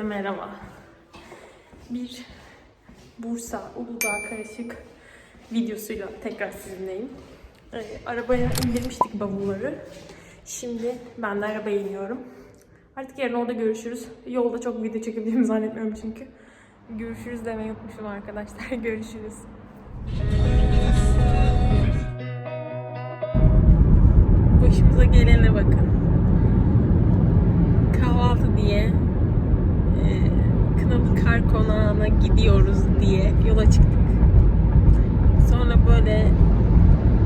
Herkese merhaba. Bir Bursa Uludağ karışık videosuyla tekrar sizinleyim. Ee, arabaya indirmiştik bavulları. Şimdi ben de arabaya iniyorum. Artık yarın orada görüşürüz. Yolda çok video çekebildiğimi zannetmiyorum çünkü. Görüşürüz demeyi unutmuşum arkadaşlar. görüşürüz. Başımıza gelene bakın kahvaltı diye Kınalı Kar Konağı'na gidiyoruz diye yola çıktık. Sonra böyle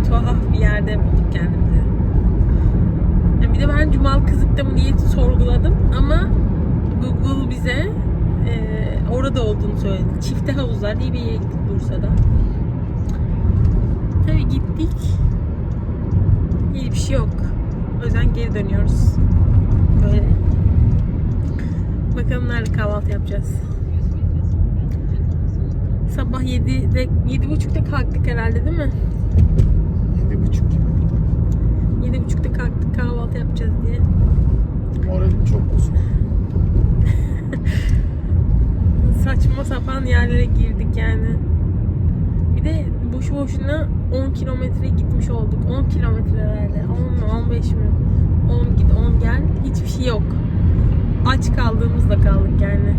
tuhaf bir yerde bulduk kendimizi. Ya bir de ben Cumal Kızık'ta mı diye sorguladım ama Google bize e, orada olduğunu söyledi. Çifte Havuzlar diye bir yere gittik Bursa'da. Tabii gittik. Hiçbir şey yok. O yüzden geri dönüyoruz. Böyle. Bakalım nerede kahvaltı yapacağız. Sabah 7'de, 7.30'da kalktık herhalde değil mi? Yedi buçuk gibi. 7.30'da kalktık kahvaltı yapacağız diye. Moralim çok bozuk. Saçma sapan yerlere girdik yani. Bir de boşu boşuna 10 kilometre gitmiş olduk. 10 kilometre herhalde. 10 mu 15 mi? 10 git 10 gel. Hiçbir şey yok. Aç kaldığımızda kaldık yani.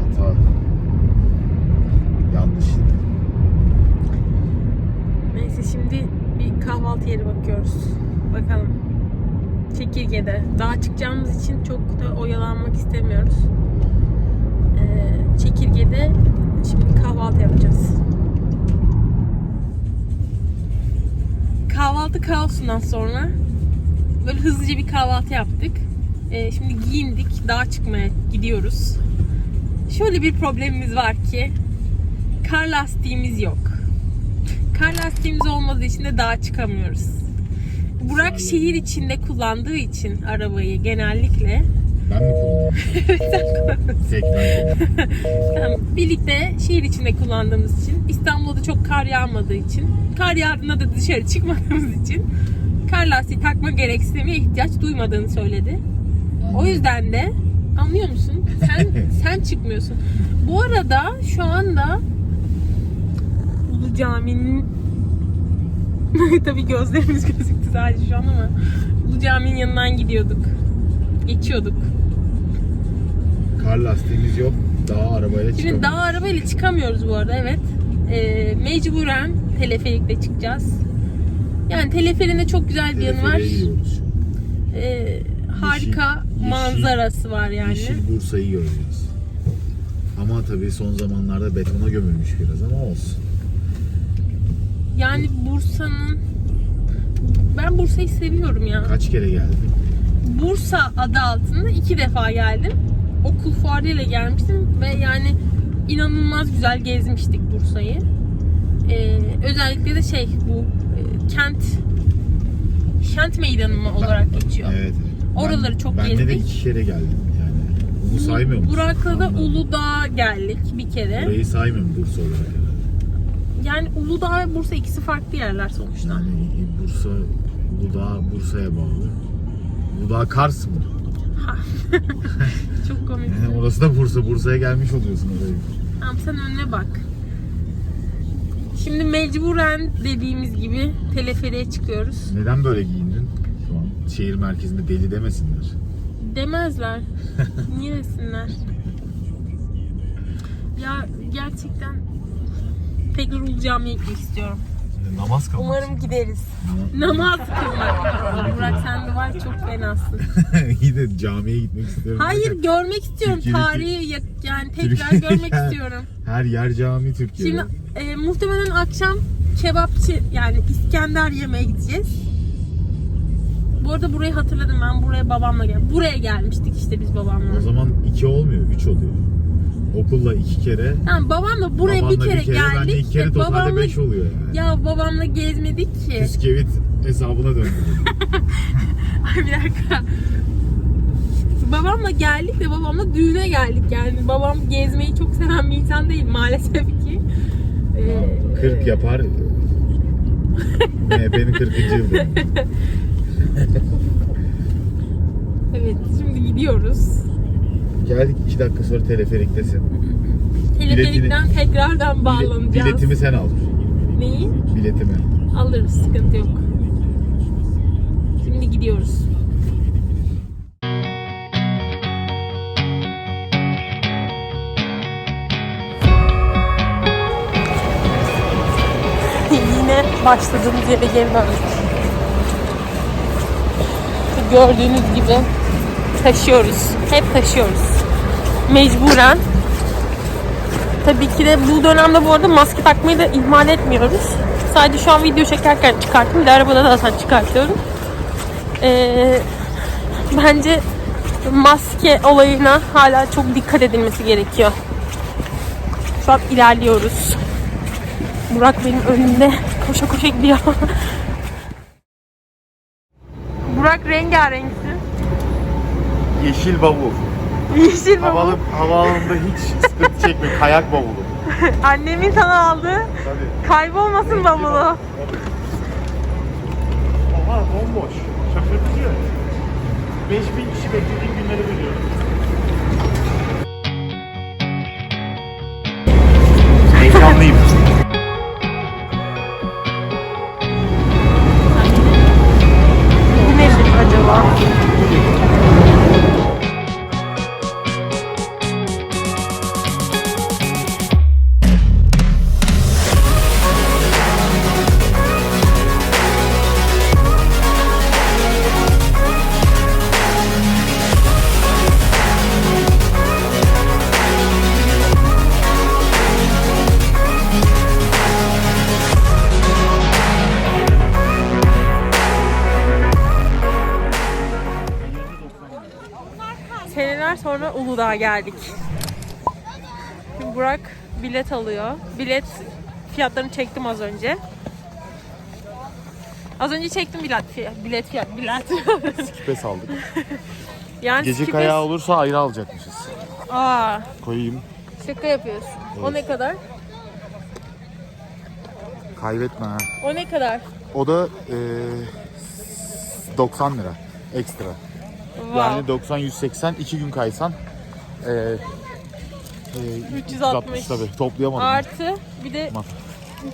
Hata. Yanlış. Neyse şimdi bir kahvaltı yeri bakıyoruz. Bakalım. Çekirge'de. Dağa çıkacağımız için çok da oyalanmak istemiyoruz. Ee, Çekirge'de şimdi kahvaltı yapacağız. Kahvaltı kaosundan sonra böyle hızlıca bir kahvaltı yaptık. Ee, şimdi giyindik. Dağa çıkmaya gidiyoruz. Şöyle bir problemimiz var ki kar lastiğimiz yok. Kar lastiğimiz olmadığı için de dağa çıkamıyoruz. Burak şehir içinde kullandığı için arabayı genellikle Ben mi kullanıyorum? Tek ben kullanıyorum. yani birlikte şehir içinde kullandığımız için İstanbul'da çok kar yağmadığı için kar yağdığında da dışarı çıkmadığımız için kar lastiği takma gereksinimi ihtiyaç duymadığını söyledi. O yüzden de anlıyor musun? Sen sen çıkmıyorsun. Bu arada şu anda Ulu Cami'nin tabii gözlerimiz gözüktü sadece şu an ama Ulu Cami'nin yanından gidiyorduk. Geçiyorduk. Kar lastiğimiz yok. Daha arabayla Şimdi çıkamıyoruz. dağ arabayla çıkamıyoruz bu arada evet. Ee, mecburen teleferikle çıkacağız. Yani teleferinde çok güzel bir yanı var. Teleferiğe gidiyoruz. Ee, harika manzarası var yani. Yeşil Bursa'yı göreceğiz. Ama tabii son zamanlarda betona gömülmüş biraz ama olsun. Yani Bursa'nın ben Bursa'yı seviyorum ya. Kaç kere geldim? Bursa adı altında iki defa geldim. Okul fuarıyla gelmiştim ve yani inanılmaz güzel gezmiştik Bursa'yı. Ee, özellikle de şey bu e, kent kent meydanı mı olarak geçiyor. Evet. Oraları Ben- çok ben de gezdik. iki kere geldim yani. Bunu saymıyor musun? Burak'la da. Uludağ'a geldik bir kere. Burayı saymıyorum Bursa olarak herhalde. Yani Uludağ ve Bursa ikisi farklı yerler sonuçta. Yani Bursa, Uludağ Bursa'ya bağlı. Uludağ Kars mı? Çok komik. Yani orası da Bursa. Bursa'ya gelmiş oluyorsun oraya. Tamam sen önüne bak. Şimdi mecburen dediğimiz gibi teleferiğe çıkıyoruz. Neden böyle giyindin? Şehir merkezinde deli demesinler. Demezler. Niye desinler? Ya gerçekten tekrar Ulu Cami'ye gitmek istiyorum. Namaz kılmak. Umarım gideriz. Namaz kılmak. Burak sen de var çok fenasın. İyi de camiye gitmek istiyorum. Hayır görmek istiyorum. Türkiye'deki- Tarihi ya- yani tekrar Türkiye- görmek istiyorum. Her yer cami Türkiye'de. Şimdi e, muhtemelen akşam kebapçı yani İskender yemeye gideceğiz. Bu arada burayı hatırladım ben buraya babamla gel. Buraya gelmiştik işte biz babamla. O zaman iki olmuyor, üç oluyor. Okulla iki kere, Tamam babamla buraya babanla bir kere bence geldik. iki kere totalde babamla, beş oluyor yani. ya babamla gezmedik ki. Püskevit hesabına döndü. Ay bir dakika. Babamla geldik ve babamla düğüne geldik yani. Babam gezmeyi çok seven bir insan değil maalesef ki. Ee, 40 yapar. MHP'nin 40. yılı. evet şimdi gidiyoruz. Geldik 2 dakika sonra teleferiktesin. Teleferikten tekrardan Bile- bağlanacağız. biletimi sen al. Neyi? Biletimi. Alırız, sıkıntı yok. Şimdi gidiyoruz. Yine başladığımız yere geri döndük. Gördüğünüz gibi taşıyoruz. Hep taşıyoruz. Mecburen. Tabii ki de bu dönemde bu arada maske takmayı da ihmal etmiyoruz. Sadece şu an video çekerken çıkarttım. Bir de arabada da zaten çıkartıyorum. Ee, bence maske olayına hala çok dikkat edilmesi gerekiyor. Şu an ilerliyoruz. Burak benim önümde koşa koşa gidiyor. Burak rengarenksin. Yeşil bavul. Yeşil bavul. Havalı, havaalanında hiç sıkıntı çekme. Kayak bavulu. Annemin sana aldı. Tabii. Kaybolmasın bavulu. Oha bomboş. Şaşırtıcı. 5000 kişi beklediğim günleri biliyorum. Heyecanlıyım. Thank you. Uludağ'a geldik. Şimdi Burak bilet alıyor. Bilet fiyatlarını çektim az önce. Az önce çektim bilet fiyat. Bilet fiyat. Bilet. Küpe saldık. yani Gece skipes- kayağı olursa ayrı alacakmışız. Aa, Koyayım. şaka yapıyorsun. O ne kadar? Kaybetme ha. O ne kadar? O da eee 90 lira ekstra. Wow. Yani 90 180 2 gün kaysan eee eee, 360. tabii toplayamadım. Artı bir de Tamam.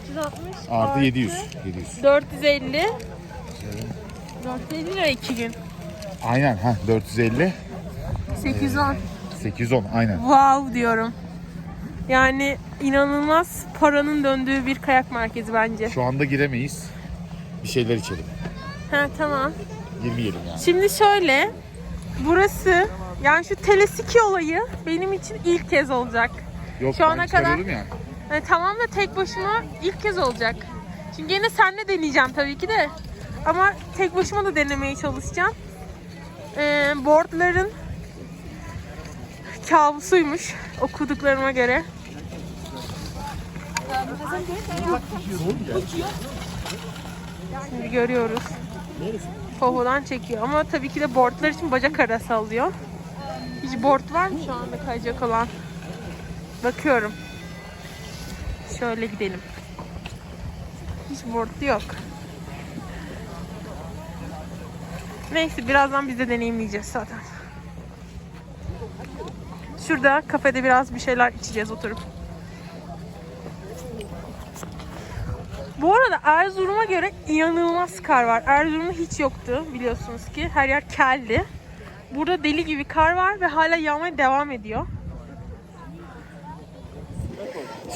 360 Artı 700. 700. 450 450 lira 2 gün. Aynen ha 450 810. 810 aynen. Wow diyorum. Yani inanılmaz paranın döndüğü bir kayak merkezi bence. Şu anda giremeyiz. Bir şeyler içelim. Ha tamam. Girmeyelim yani. Şimdi şöyle. Burası yani şu telesiki olayı benim için ilk kez olacak. Yok Şu ana kadar- ya. Yani tamam da tek başıma ilk kez olacak. Çünkü yine senle deneyeceğim tabii ki de. Ama tek başıma da denemeye çalışacağım. Ee, boardların kabusuymuş okuduklarıma göre. Şimdi görüyoruz. Poho'dan çekiyor ama tabii ki de boardlar için bacak arası alıyor. Hiç board var mı şu anda kayacak olan? Bakıyorum. Şöyle gidelim. Hiç board yok. Neyse birazdan biz de deneyimleyeceğiz zaten. Şurada kafede biraz bir şeyler içeceğiz oturup. Bu arada Erzurum'a göre inanılmaz kar var. Erzurum'da hiç yoktu biliyorsunuz ki. Her yer keldi. Burada deli gibi kar var ve hala yağmaya devam ediyor.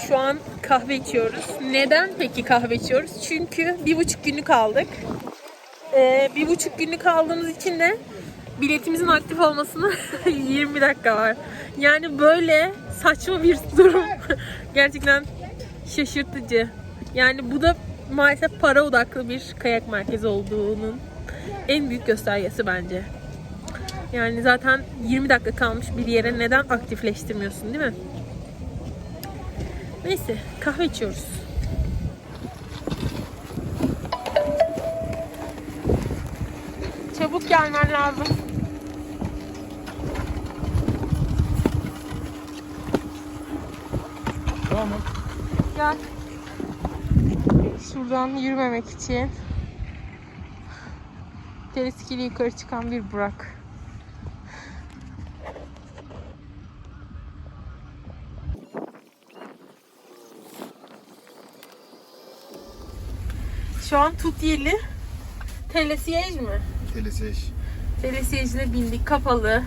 Şu an kahve içiyoruz. Neden peki kahve içiyoruz? Çünkü bir buçuk günlük aldık. Ee, bir buçuk günlük aldığımız için de biletimizin aktif olmasına 20 dakika var. Yani böyle saçma bir durum. Gerçekten şaşırtıcı. Yani bu da maalesef para odaklı bir kayak merkezi olduğunun en büyük göstergesi bence. Yani zaten 20 dakika kalmış bir yere neden aktifleştirmiyorsun değil mi? Neyse kahve içiyoruz. Çabuk gelmen lazım. Tamam. Gel. Şuradan yürümemek için. Teleskili yukarı çıkan bir Burak. Şu an Tutyeli Telesiyej mi? Telesej. Telesiyejine bindik kapalı.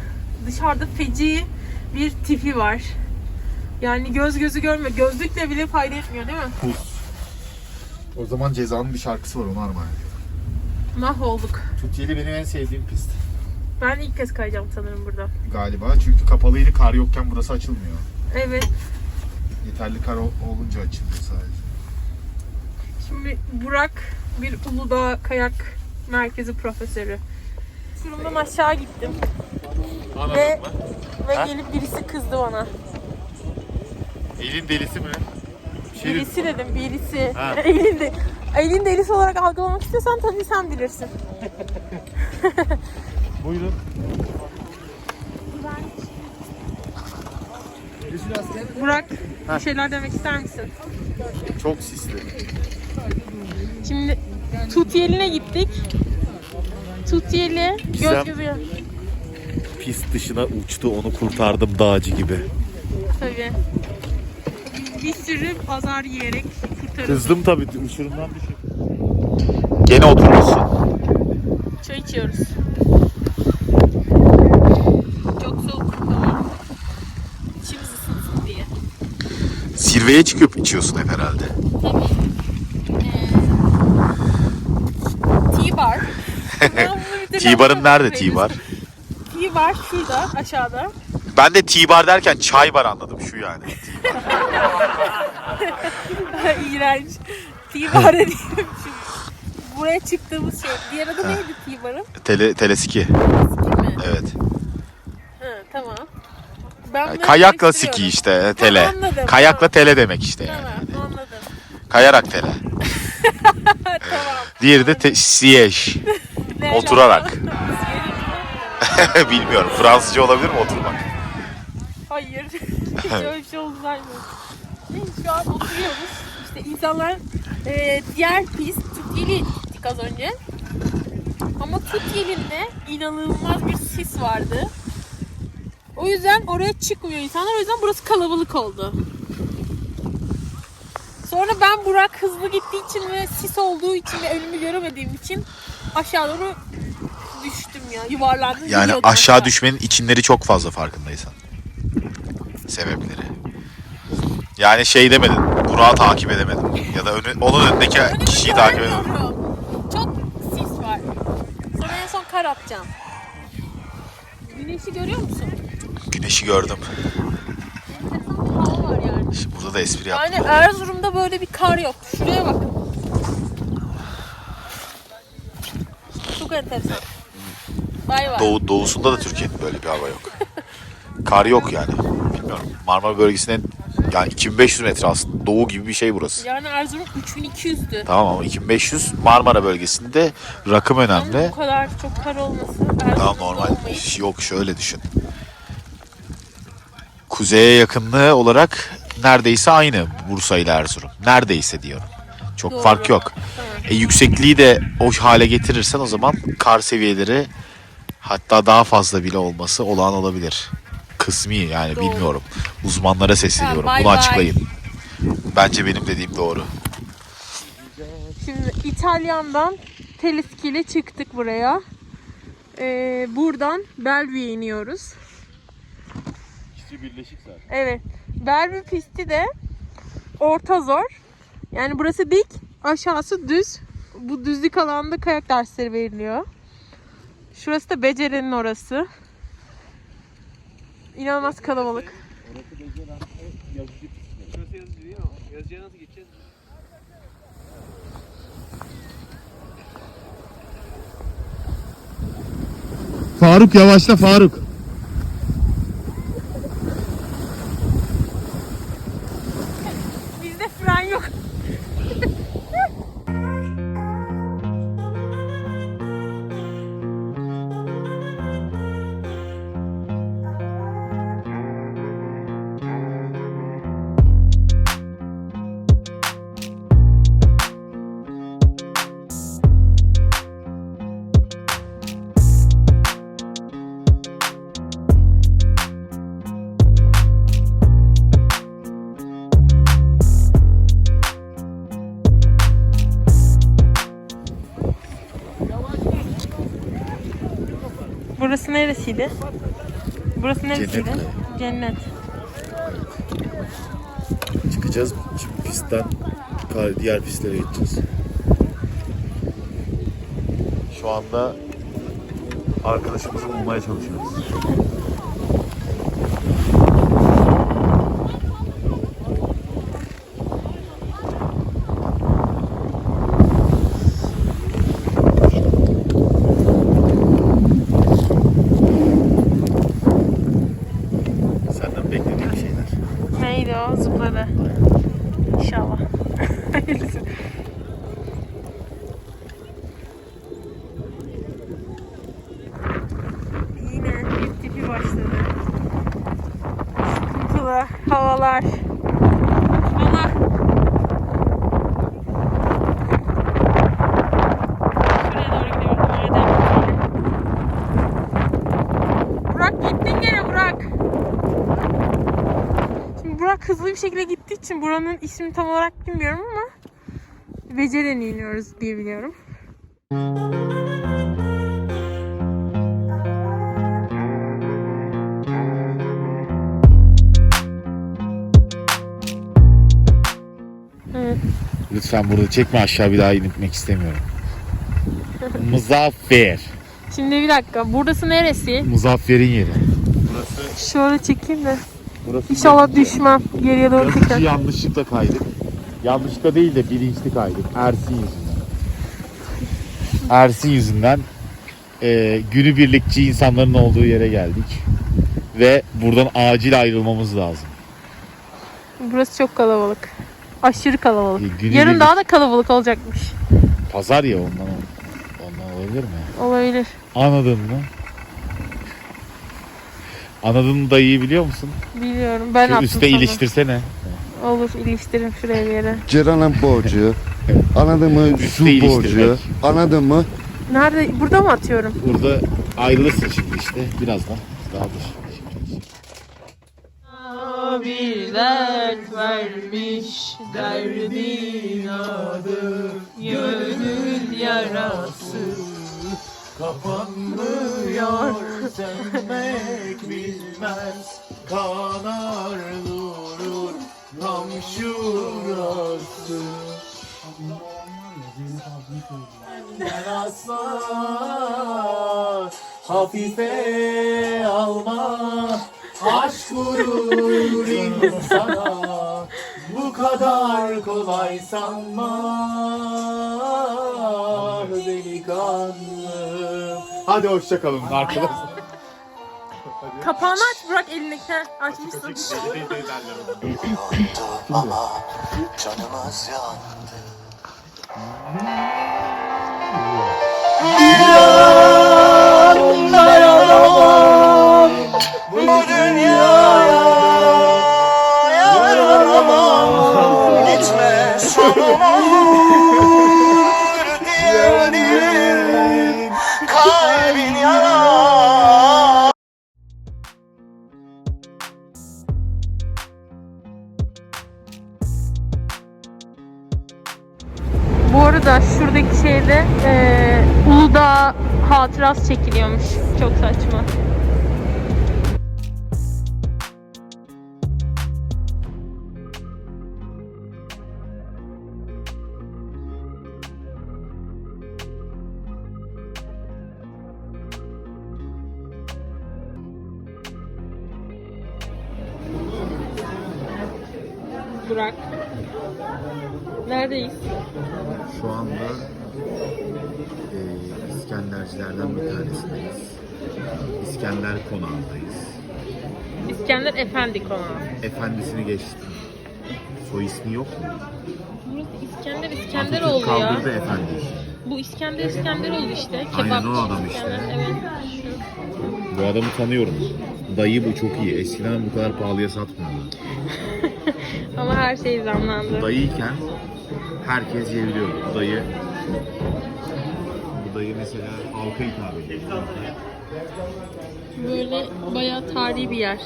Dışarıda feci bir tipi var. Yani göz gözü görmüyor. Gözlükle bile fayda etmiyor değil mi? Pus. O zaman Ceza'nın bir şarkısı var onu armağan ediyorum. Mahvolduk. Tutyeli benim en sevdiğim pist. Ben ilk kez kayacağım sanırım burada. Galiba çünkü kapalıydı kar yokken burası açılmıyor. Evet. Yeterli kar ol- olunca açılıyor sadece. Şimdi Burak bir Uludağ kayak merkezi profesörü. Şurumdan aşağı gittim. Ve, ve gelip birisi kızdı bana. Elin delisi mi? Birisi dedim, birisi. Ha. Elin, de, elin delisi olarak algılamak istiyorsan tabii sen bilirsin. Buyurun. Burak, bir şeyler demek ister misin? Çok sisli. Şimdi Tutyeli'ne gittik. Tutyeli Gizem. göz gözü Pist dışına uçtu onu kurtardım dağcı gibi. tabii. Bir sürü azar yiyerek kurtarıldık. Kızdım tabii uçurumdan düşüp. Gene oturmuşsun. Çay içiyoruz. Çok soğuk. İçimiz ısınsın diye. Zirveye çıkıp içiyorsun hep herhalde. Tabii. Ee, T-bar. T-bar'ın nerede T-bar? T-bar şurada aşağıda. Ben de T-bar derken çay bar anladım şu yani. İğrenç. T-bar dediğim şey. Buraya çıktığımız şey. Diğer adı neydi T-bar'ın? Tele, telesiki. Eski mi? Evet. Ha, tamam. Ben Kayakla siki işte tele. anladım, Kayakla tamam. tele demek işte yani. Tamam anladım. Kayarak tele. Tamam. Diğeri de te- Oturarak. Bilmiyorum. Fransızca olabilir mi oturmak? Hayır. Hiç öyle bir şey oldu zannetmiyorum. Şu an oturuyoruz. İşte insanlar e, diğer pist Tutyeli gittik az önce. Ama Tutyeli'nde inanılmaz bir sis vardı. O yüzden oraya çıkmıyor insanlar. O yüzden burası kalabalık oldu. Sonra ben Burak hızlı gittiği için ve sis olduğu için ve önümü göremediğim için aşağı doğru düştüm ya. Yuvarlandım. Yani gidiyordum aşağı düşmenin içinleri çok fazla farkındaysan. Sebepleri. Yani şey demedin. Burak'ı takip edemedim. Ya da önü, onun önündeki Önümü kişiyi takip edemedim. görmüyorum. Çok sis var. Sonra en son kar atacağım. Güneşi görüyor musun? Güneşi gördüm. Hava var yani. Şimdi burada da espri yaptım. Yani Erzurum'da böyle bir kar yok. Şuraya bak. Çok enteresan. Bay bay. Doğu, doğusunda da Türkiye'nin böyle bir hava yok. Kar yok yani. Bilmiyorum. Marmara bölgesinin yani 2500 metre aslında. Doğu gibi bir şey burası. Yani Erzurum 3200'dü. Tamam ama 2500 Marmara bölgesinde rakım önemli. bu kadar çok kar olması Erzurum'da Tamam normal. olmayıp Yok şöyle düşün. Kuzeye yakınlığı olarak neredeyse aynı Bursa ile Erzurum. Neredeyse diyorum. Çok Doğru. fark yok. E, yüksekliği de o hale getirirsen o zaman kar seviyeleri hatta daha fazla bile olması olağan olabilir. Kısmi yani Doğru. bilmiyorum. Uzmanlara sesleniyorum. Ha, bay Bunu bay. açıklayın. Bence benim dediğim doğru. Şimdi İtalyan'dan Teleski ile çıktık buraya. Ee, buradan Belvia'ya iniyoruz. İkisi birleşik zaten. Evet. Bellevue pisti de orta zor. Yani burası dik, aşağısı düz. Bu düzlük alanda kayak dersleri veriliyor. Şurası da Becere'nin orası. İnanılmaz kalabalık. Şurası yazıcı değil mi? Yazıcıya nasıl geçeceğiz? Faruk yavaşla Faruk. Burası neresiydi? Burası neresiydi? Cennet Cennet. Çıkacağız şimdi pistten diğer pistlere gideceğiz. Şu anda arkadaşımızı bulmaya çalışıyoruz. Senden beklediğim şeyler. Neydi o? Zıpladı. İnşallah. Hayırlısı. Yine bir tipi başladı. Sıkıntılı havalar. Allah. Şuraya doğru gidiyoruz. Madem. Burak gittin gene Burak. Şimdi Burak hızlı bir şekilde gittiği için buranın ismini tam olarak bilmiyorum ama Beceren'e iniyoruz diye biliyorum. Evet. Lütfen burada çekme aşağı bir daha inmek istemiyorum. Muzaffer. Şimdi bir dakika. Burası neresi? Muzaffer'in yeri. Burası, Şöyle çekeyim de. Burası İnşallah düşmem. Geriye doğru tekrar. yanlışlıkla kaydık. Yanlışlıkla değil de bilinçli kaydık. Ersin yüzünden. Ersin yüzünden e, günübirlikçi insanların olduğu yere geldik. Ve buradan acil ayrılmamız lazım. Burası çok kalabalık. Aşırı kalabalık. E, günü Yarın daha da kalabalık olacakmış. Pazar ya ondan, ondan olabilir mi? Olabilir. Anladın mı? Anladın dayıyı biliyor musun? Biliyorum. Ben Şu attım üste sana. iliştirsene. Olur iliştirin şuraya bir yere. Ciranın borcu. Anladın mı? Su Üste iliştirmek. borcu. Anladın mı? Nerede? Burada mı atıyorum? Burada ayrılırsın şimdi işte birazdan. Daha dur. Bir dert vermiş derdin adı Gönül yarası Kapanmıyor sevmek bilmez. Kanar durur tam şurası Ben hafife alma. Aşk vurur insana Bu kadar kolay sanma delikanlı Hadi hoşçakalın arkadaşlar. Kapağını aç bırak elindeki açmışsın ama canımız yandı. Neredeyiz? Şu anda e, İskendercilerden bir tanesindeyiz. İskender konağındayız. İskender Efendi konağı. Efendisini geçtim. Soy ismi yok mu? Burası İskender İskenderoğlu Atatürk ya. kaldırdı efendi. Bu İskender İskenderoğlu işte. Aynen Kebapçı o adam İskender. işte. Evet. Bu adamı tanıyorum. Dayı bu çok iyi. Eskiden bu kadar pahalıya satmıyordu. Ama her şey zamlandı. Dayıyken herkes yiyebiliyordu. Bu dayı bu dayı mesela halka hitap ediyor. Böyle bayağı tarihi bir yer.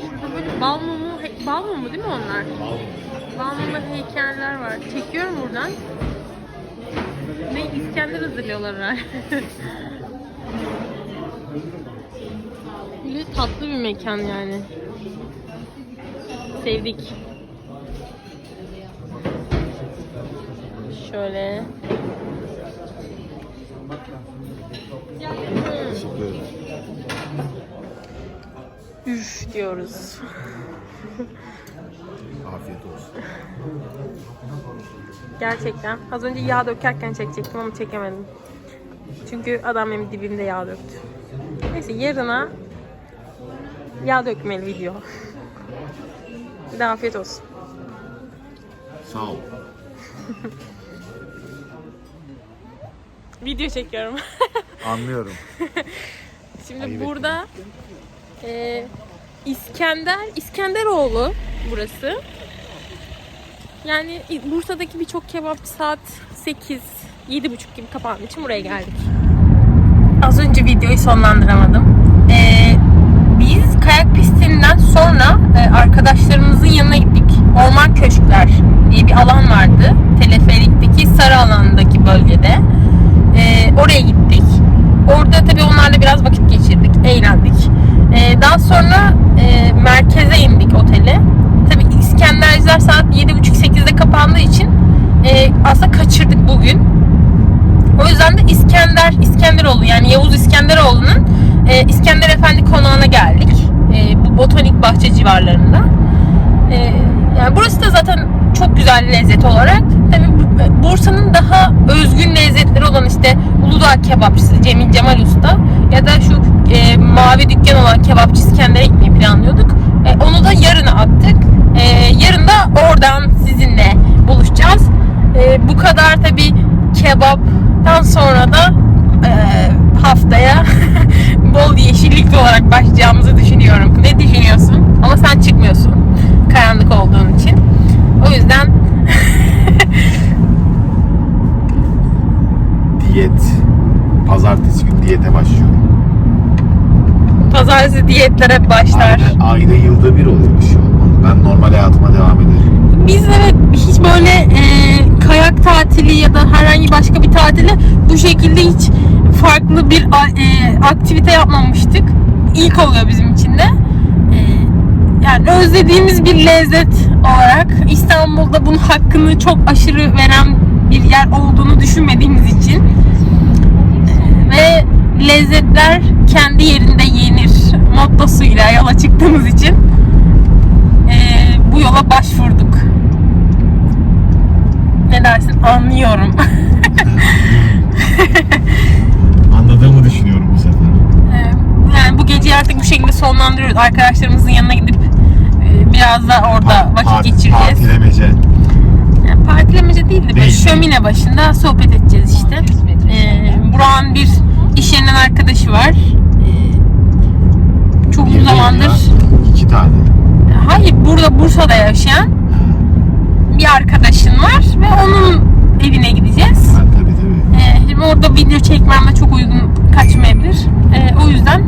Şurada böyle bal mumu, bal mumu değil mi onlar? Bal mumu heykeller var. Çekiyorum buradan. Ne İskender hazırlıyorlar herhalde. Böyle tatlı bir mekan yani. Sevdik. Şöyle. Üf diyoruz. Afiyet olsun. Gerçekten. Az önce yağ dökerken çekecektim ama çekemedim. Çünkü adam benim dibimde yağ döktü. Neyse yarına yağ dökmeli video. Bir de afiyet olsun. Sağ ol. Video çekiyorum. Anlıyorum. Şimdi Ayıp burada e, İskender, İskenderoğlu burası. Yani Bursa'daki birçok kebapçı saat 8, 7.30 gibi kapandığı için buraya geldik. Az önce videoyu sonlandıramadım. Ee, biz kayak pistinden sonra e, arkadaşlarımızın yanına gittik. Orman Köşkler diye bir alan vardı. Teleferikteki sarı alandaki bölgede. Ee, oraya gittik. Orada tabii onlarla biraz vakit geçirdik, eğlendik. Ee, daha sonra e, merkeze indik otele. Tabii İskenderciler saat 7.30-8'de kapandığı için e, aslında kaçırdık bugün. O yüzden de İskender, İskenderoğlu yani Yavuz İskenderoğlu'nun e, İskender Efendi konağına geldik. E, bu botanik bahçe civarlarında. E, yani burası da zaten güzel lezzet olarak. Tabii bu- Bursa'nın daha özgün lezzetleri olan işte Uludağ kebapçısı Cemil Cemal Usta ya da şu e, mavi dükkan olan kebapçı İskender'e gitmeyi planlıyorduk. E, onu da yarına attık. E, yarın da oradan sizinle buluşacağız. E, bu kadar tabii kebaptan sonra da e, haftaya bol yeşillikli olarak başlayacağımızı düşünüyorum. Ne düşünüyorsun? Ama sen çıkmıyorsun karanlık olduğun için. O yüzden diyete başlıyorum. pazartesi diyetlere başlar. Ayda, ayda yılda bir oluyor bir şey olmaz. Ben normal hayatıma devam ederim. Biz evet hiç böyle e, kayak tatili ya da herhangi başka bir tatile bu şekilde hiç farklı bir e, aktivite yapmamıştık. İlk oluyor bizim için de. E, yani özlediğimiz bir lezzet olarak İstanbul'da bunun hakkını çok aşırı veren bir yer olduğunu düşünmediğimiz için e, ve lezzetler kendi yerinde yenir mottosuyla yola çıktığımız için e, bu yola başvurduk. Ne dersin? Anlıyorum. Anladığımı düşünüyorum bu sefer. Yani bu geceyi artık bu şekilde sonlandırıyoruz. Arkadaşlarımızın yanına gidip biraz da orada vakit Part- geçireceğiz. Partilemece. Yani partilemece değil de Değil. şömine başında sohbet edeceğiz işte. Ee, Burak'ın bir iş yerinden arkadaşı var. Ee, çok uzun zamandır İki tane. hayır burada Bursa'da yaşayan bir arkadaşın var ve onun evine gideceğiz. Ha, tabii tabii. Ee, şimdi orada video çekmem de çok uygun kaçmayabilir. Ee, o yüzden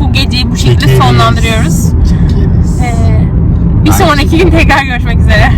bu geceyi bu şekilde Çekeriz. sonlandırıyoruz. Çekeriz. Ee, bir sonraki gün tekrar görüşmek üzere.